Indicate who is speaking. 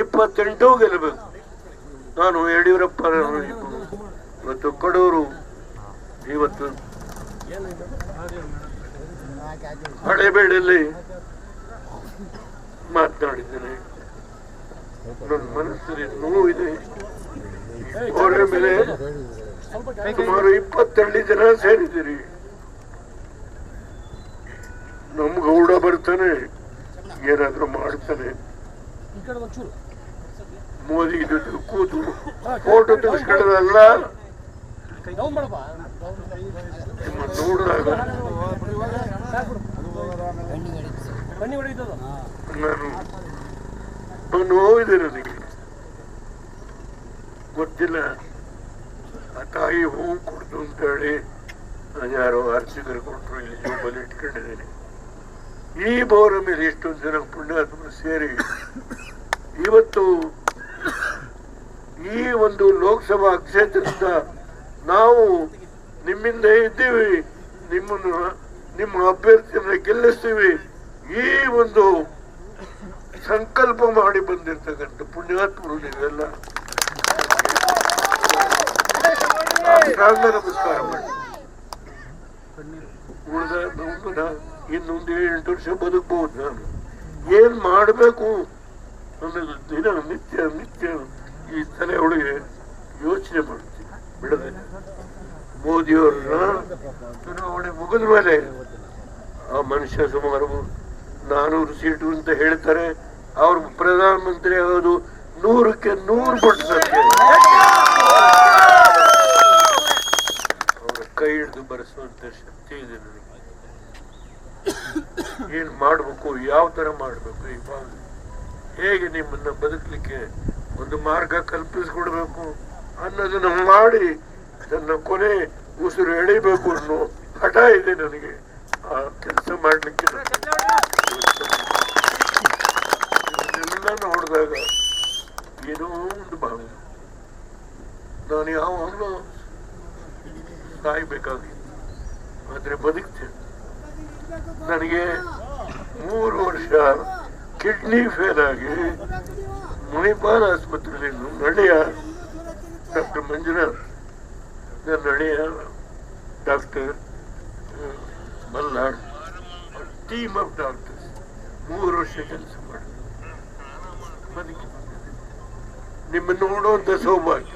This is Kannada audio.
Speaker 1: ಇಪ್ಪತ್ತೆಂಟು ಗೆಲ್ಲಬೇಕು. ನಾನು ಯಡಿಯೂರಪ್ಪ ಮತ್ತು ಕಡೂರು ಇವತ್ತು ಹಳೆಬೇಡಲ್ಲಿ ಮಾತನಾಡಿದ್ದೇನೆ. ನನ್ನ ಮನಸ್ಸಲ್ಲಿ ನೋವಿದೆ ಅವರ ಮೇಲೆ ಸುಮಾರು ಇಪ್ಪತ್ತೆರಡು ಜನ ಸೇರಿದ್ದೀರಿ. ನಮ್ ಗೌಡ ಬರ್ತಾನೆ. ಏನಾದ್ರೂ ಮಾಡ್ತಾನೆ ಮೋದಿ ಜೊತೆ ಕೂತು ಫೋಟೋ ತೆಗೆಸ್ಕೊಳ್ಳೋದಲ್ಲ ನಿಮ್ಮ ನೋಡಿದಾಗ ನಾನು ನೋವಿದೆ ನನಗೆ. ಗೊತ್ತಿಲ್ಲ. ಆ ತಾಯಿ ಹೂವು ಕೊಡ್ತು ಅಂತ ಹೇಳಿ ನಾನು ಯಾರೋ ಅರ್ಚಕರು ಕೊಟ್ಟರು ಇಲ್ಲಿ ಜೋಬಲ್ಲಿ ಇಟ್ಕೊಂಡಿದ್ದೇನೆ. ಈ ಬೋರ ಮೇಲೆ ಎಷ್ಟೊಂದು ಜನ ಪುಣ್ಯಾತ್ಮರು ಸೇರಿ ಇವತ್ತು ಈ ಒಂದು ಲೋಕಸಭಾ ಕ್ಷೇತ್ರದಿಂದ ನಾವು ನಿಮ್ಮಿಂದ ಇದ್ದೀವಿ, ನಿಮ್ಮನ್ನು, ನಿಮ್ಮ ಅಭ್ಯರ್ಥಿಯನ್ನ ಗೆಲ್ಲಿಸ್ತೀವಿ. ಈ ಒಂದು ಸಂಕಲ್ಪ ಮಾಡಿ ಬಂದಿರ್ತಕ್ಕಂಥ ಪುಣ್ಯಾತ್ಮರು ನೀವೆಲ್ಲ. ನಮಸ್ಕಾರ ಮಾಡಿ. ಉಳಿದ ಇನ್ನೊಂದು ಎಂಟು ವರ್ಷ ಬದುಕಬಹುದು ನಾನು. ಏನ್ ಮಾಡಬೇಕು? ಅನ್ನೋದು ದಿನ ನಿತ್ಯ ನಿತ್ಯ ಈ ತಲೆ ಒಳಗೆ ಯೋಚನೆ ಮಾಡ್ತೀನಿ ಬಿಡದೆ. ಮೋದಿಯವ್ರನ್ನ ಚುನಾವಣೆ ಮುಗಿದ ಮೇಲೆ ಆ ಮನುಷ್ಯ ಸುಮಾರು ನಾನೂರು ಸೀಟು ಅಂತ ಹೇಳ್ತಾರೆ. ಅವ್ರು ಪ್ರಧಾನಮಂತ್ರಿ ಆಗೋದು ನೂರಕ್ಕೆ ನೂರು ಪಟ್ಟು ಅವರ ಕೈ ಹಿಡಿದು ಬರೆಸುವಂತ ಶಕ್ತಿ ಇದೆ ನನಗೆ. ಏನ್ ಮಾಡಬೇಕು, ಯಾವ ಥರ ಮಾಡಬೇಕು, ಈ ಇವಾಗ ಹೇಗೆ ನಿಮ್ಮನ್ನು ಬದುಕಲಿಕ್ಕೆ ಒಂದು ಮಾರ್ಗ ಕಲ್ಪಿಸ್ಕೊಡ್ಬೇಕು ಅನ್ನೋದನ್ನು ಮಾಡಿ ನನ್ನ ಕೊನೆ ಉಸಿರು ಎಳಿಬೇಕು ಅನ್ನೋ ಹಠ ಇದೆ ನನಗೆ. ಆ ಕೆಲಸ ಮಾಡ್ಲಿಕ್ಕೆ ಇದನ್ನೆಲ್ಲ ನೋಡಿದಾಗ ಏನೋ ಒಂದು ಭಾವ. ನಾನು ಯಾವಾಗಲೂ ಸಾಯ್ಬೇಕಾಗಿತ್ತು ಆದರೆ ಬದುಕ್ತೇನೆ. ನನಗೆ ಮೂರು ವರ್ಷ ಕಿಡ್ನಿ ಫೇಲ್ ಆಗಿ ಮಣಿಪಾಲ್ ಆಸ್ಪತ್ರೆಯಲ್ಲಿ ನಡೆಯ ಡಾಕ್ಟರ್ ಮಂಜುನಾಥ್ ನನ್ನ ನಡೆಯ doctor Malnad team of doctors ಮೂರು ವರ್ಷ ಕೆಲಸ ಮಾಡಿ ಬದುಕಿ ನಿಮ್ಮನ್ನು ನೋಡುವಂತ ಸೌಭಾಗ್ಯ